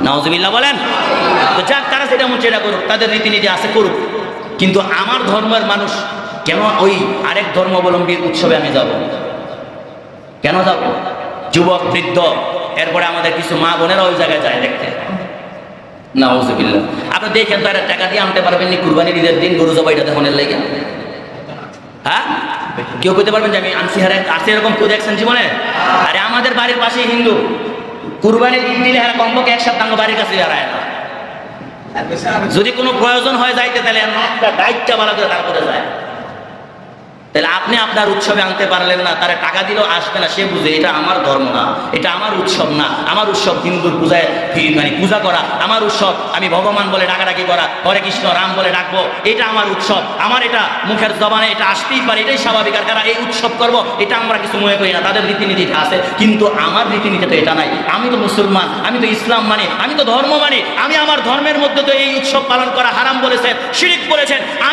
নাউজুবিল্লাহ বলেন? তো যাক, তারা সেটা মন সেটা করুক, তাদের রীতিনীতি আছে, করুক। কিন্তু আমার ধর্মের মানুষ, কেন ওই আরেক ধর্মাবলম্বীর উৎসবে আমি যাব? কেন যাব? যুবক, বৃদ্ধ, এরপরে আমাদের কিছু মা বোনেরা ওই জায়গায় যায় দেখতে। নাউজুবিল্লাহ। আপনি দেখেন তারা টাকা দিয়ে আনতে পারবেন নি, কুরবানির ঈদের দিন গরু জবাইটা দেখনের লেগে। হ্যাঁ? কেউ কইতে পারবেন যে আমি আনছি হারে আছে এরকম কেউ দেখছেন জীবনে? আরে আমাদের বাড়ির পাশেই হিন্দু। কুরবানির ঈদ দিলে হ্যাঁ কমপক্ষে এক সপ্তাহ বাড়ির কাছে বেড়ায় না। যদি কোনো প্রয়োজন হয় যাইতে তাহলে একটা দায়িত্ব ভালো করে তারপরে যায়। তাহলে আপনি আপনার উৎসবে আনতে পারলেন না, তারা টাকা দিলেও আসবে না, সে বুঝে এটা আমার ধর্ম না, এটা আমার উৎসব না, আমার উৎসব হিন্দুর পূজায় মানে পূজা করা, আমার উৎসব আমি ভগবান বলে ডাকাডাকি করা, হরে কৃষ্ণ রাম বলে ডাকবো, এটা আমার উৎসব, আমার এটা মুখের জবানে এটা আসতেই পারে, এটাই স্বাভাবিক, আর কারা এই উৎসব করব, এটা আমরা কিছু মনে করি না, তাদের রীতিনীতিটা আছে, কিন্তু আমার রীতিনীতি তো এটা নাই, আমি তো মুসলমান, আমি তো ইসলাম মানি, আমি তো ধর্ম মানি, আমি আমার ধর্মের মধ্যে তো এই উৎসব পালন করা হারাম বলেছেন, শিরিক বলেছেন